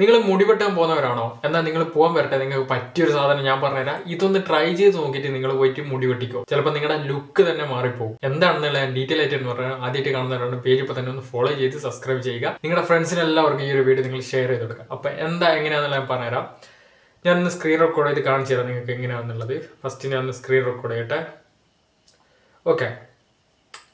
നിങ്ങൾ മുടി വെട്ടാൻ പോകുന്നവരാണോ? എന്നാൽ നിങ്ങൾ പോകാൻ വരട്ടെ. നിങ്ങൾക്ക് പറ്റിയൊരു സാധനം ഞാൻ പറഞ്ഞുതരാം. ഇതൊന്ന് ട്രൈ ചെയ്ത് നോക്കിയിട്ട് നിങ്ങൾ പോയിട്ട് മുടി വെട്ടിക്കോ. ചിലപ്പോൾ നിങ്ങളുടെ ലുക്ക് തന്നെ മാറിപ്പോകും എന്താണെന്നുള്ള ഡീറ്റെയിൽ ആയിട്ട് എന്ന് പറഞ്ഞാൽ ആദ്യമായിട്ട് കാണുന്നവരാണ് പേര് ഇപ്പൊ തന്നെ ഒന്ന് ഫോളോ ചെയ്ത് സബ്സ്ക്രൈബ് ചെയ്യുക. നിങ്ങളുടെ ഫ്രണ്ട്സിന് എല്ലാവർക്കും ഈ ഒരു വീഡിയോ നിങ്ങൾ ഷെയർ ചെയ്ത് കൊടുക്കുക. അപ്പോൾ എന്താ എങ്ങനെയാണെന്നുള്ള ഞാൻ പറഞ്ഞുതരാം. ഞാൻ ഒന്ന് സ്ക്രീൻ റെക്കോർഡ് ചെയ്ത് കാണിച്ചു തരാം നിങ്ങൾക്ക് എങ്ങനെയാണെന്നുള്ളത്. ഫസ്റ്റ് ഞാൻ ഒന്ന് സ്ക്രീൻ റെക്കോർഡ് ചെയ്യട്ടെ. ഓക്കെ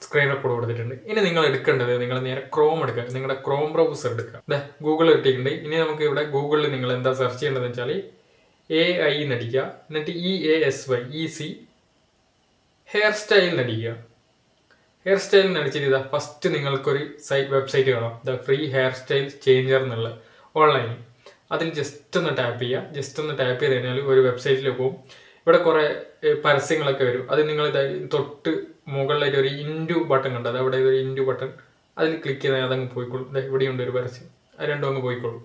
സ്ക്രീൻ റെക്കോർഡ് കൊടുത്തിട്ടുണ്ട്. ഇനി നിങ്ങൾ എടുക്കേണ്ടത് നിങ്ങൾ നേരെ ക്രോം എടുക്കുക. നിങ്ങളുടെ ക്രോം ബ്രൗസർ എടുക്കുക. അതെ ഗൂഗിൾ കിട്ടിയിട്ടുണ്ട്. ഇനി നമുക്ക് ഇവിടെ ഗൂഗിളിൽ നിങ്ങൾ എന്താ സെർച്ച് ചെയ്യേണ്ടതെന്ന് വെച്ചാൽ എ ഐ നടിക്കുക എന്നിട്ട് E A S Y E C hair style നടിക്കുക hair style നടിച്ചിട്ട് ഇതാ ഫസ്റ്റ് നിങ്ങൾക്കൊരു സൈറ്റ് വെബ്സൈറ്റ് കാണാം. The free hair style changer എന്നുള്ള ഓൺലൈൻ അതിൽ ജസ്റ്റ് ഒന്ന് ടാപ്പ് ചെയ്യുക. ജസ്റ്റ് ഒന്ന് ടാപ്പ് ചെയ്ത് കഴിഞ്ഞാൽ ഒരു വെബ്സൈറ്റിൽ പോകും ഇവിടെ കുറേ പരസ്യങ്ങളൊക്കെ വരും. അത് നിങ്ങൾ തൊട്ട് മുകളിലായിട്ട് ഒരു ഇൻഡു ബട്ടൺ കണ്ടത് അവിടെ ഒരു ഇൻഡു ബട്ടൺ. അതിൽ ക്ലിക്ക് ചെയ്താൽ അതങ്ങ് പോയിക്കോളും. ഇവിടെ ഇവിടെയുണ്ട് ഒരു പരസ്യം. അത് രണ്ടും അങ്ങ് പോയിക്കോളും.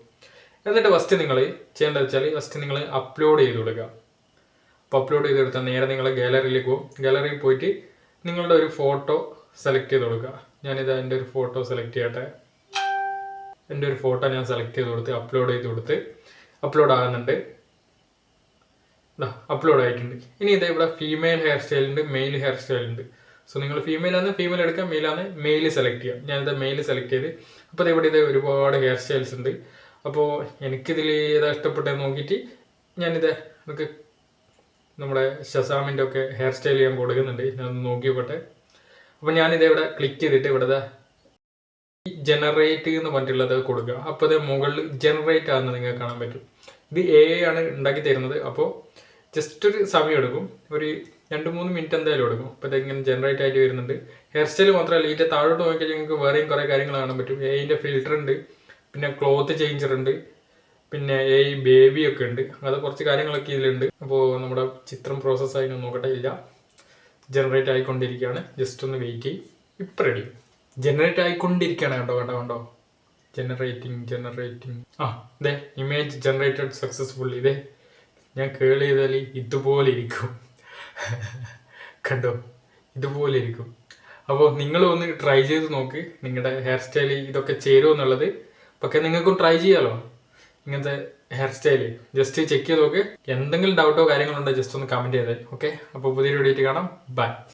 എന്നിട്ട് ഫസ്റ്റ് നിങ്ങൾ ചെയ്യേണ്ടത് വെച്ചാൽ ഫസ്റ്റ് നിങ്ങൾ അപ്ലോഡ് ചെയ്ത് കൊടുക്കുക. അപ്പോൾ അപ്ലോഡ് ചെയ്ത് കൊടുത്താൽ നേരെ നിങ്ങൾ ഗാലറിയിലേക്ക് പോകും. ഗാലറിയിൽ പോയിട്ട് നിങ്ങളുടെ ഒരു ഫോട്ടോ സെലക്ട് ചെയ്ത് കൊടുക്കുക. ഞാനിത് എന്റെ ഒരു ഫോട്ടോ സെലക്ട് ചെയ്യട്ടെ. എന്റെ ഒരു ഫോട്ടോ ഞാൻ സെലക്ട് ചെയ്ത് കൊടുത്ത് അപ്ലോഡ് ചെയ്ത് കൊടുത്ത് അപ്ലോഡ് ആകുന്നുണ്ട്. അപ്ലോഡ് ആയിട്ടുണ്ട്. ഇനി ഇതേ ഇവിടെ ഫീമെയിൽ ഹെയർ സ്റ്റൈലുണ്ട് മെയിൽ ഹെയർ സ്റ്റൈൽ ഉണ്ട്. സോ നിങ്ങൾ ഫീമെയിൽ ആണ് ഫീമെയിൽ എടുക്കാം മെയിൽ ആണ് മെയിൽ സെലക്ട് ചെയ്യാം ഞാനിത് മെയിൽ സെലക്ട് ചെയ്ത് അപ്പോൾ ഇവിടെ ഇത് ഒരുപാട് ഹെയർ സ്റ്റൈൽസ് ഉണ്ട്. അപ്പോൾ എനിക്കിതിൽ ഏതാ ഇഷ്ടപ്പെട്ടത് നോക്കിയിട്ട് ഞാനിത് നമുക്ക് നമ്മുടെ ഷസാമിന്റെ ഒക്കെ ഹെയർ സ്റ്റൈൽ ഞാൻ കൊടുക്കുന്നുണ്ട്. ഞാൻ നോക്കിയോട്ടെ അപ്പോൾ ഞാനിത് ഇവിടെ ക്ലിക്ക് ചെയ്തിട്ട് ഇവിടെ ജനറേറ്റ് എന്ന് പറഞ്ഞിട്ടുള്ളത് കൊടുക്കുക. അപ്പോൾ അത് മുകളിൽ ജനറേറ്റ് ആകുന്നത് നിങ്ങൾക്ക് കാണാൻ പറ്റും. ഇത് എ ആണ് ഉണ്ടാക്കി തരുന്നത്. അപ്പോൾ ജസ്റ്റ് ഒരു സമയം എടുക്കും. ഒരു രണ്ട് മൂന്ന് മിനിറ്റ് എന്തായാലും എടുക്കും. അപ്പോൾ ഇതെങ്ങനെ ജനറേറ്റ് ആയിട്ട് വരുന്നുണ്ട്. ഹെയർ സ്റ്റൈൽ മാത്രമല്ല ഇതിന്റെ താഴോട്ട് നോക്കിയാൽ നിങ്ങൾക്ക് വേറെയും കുറേ കാര്യങ്ങൾ കാണാൻ പറ്റും. എയിന്റെ ഫിൽറ്റർ ഉണ്ട്. പിന്നെ ക്ലോത്ത് ചേഞ്ചർ ഉണ്ട്. പിന്നെ എ ബേബി ഒക്കെ ഉണ്ട്. അങ്ങനത്തെ കുറച്ച് കാര്യങ്ങളൊക്കെ ഇതിലുണ്ട്. അപ്പോൾ നമ്മുടെ ചിത്രം പ്രോസസ്സ് ആയി നോക്കട്ടെ ഇല്ല. ജനറേറ്റ് ആയിക്കൊണ്ടിരിക്കുകയാണ്. ജസ്റ്റ് ഒന്ന് വെയിറ്റ് ചെയ്യും. ഇപ്പം റെഡി ജനറേറ്റ് ആയിക്കൊണ്ടിരിക്കുകയാണ് കണ്ടോ കണ്ടോ കണ്ടോ? ജനറേറ്റിംഗ് ജനറേറ്റിംഗ് ആ ഇതേ ഇമേജ് ജനറേറ്റഡ് സക്സസ്ഫുള്ളി ഇതേ ഞാൻ കേൾ ചെയ്താൽ ഇതുപോലെ ഇരിക്കും. കണ്ടോ? ഇതുപോലെ ഇരിക്കും. അപ്പോൾ നിങ്ങൾ ഒന്ന് ട്രൈ ചെയ്ത് നോക്ക് നിങ്ങളുടെ ഹെയർ സ്റ്റൈൽ ഇതൊക്കെ ചേരുമോ എന്നുള്ളത്. പക്ഷെ നിങ്ങൾക്കും ട്രൈ ചെയ്യാലോ? ഇങ്ങനത്തെ ഹെയർ സ്റ്റൈൽ ജസ്റ്റ് ചെക്ക് ചെയ്ത് നോക്ക്. എന്തെങ്കിലും ഡൗട്ടോ കാര്യങ്ങളുണ്ടോ ജസ്റ്റ് ഒന്ന് കമന്റ് ചെയ്തേ. ഓക്കെ അപ്പോൾ പുതിയൊരു വീഡിയോ കാണാം. ബൈ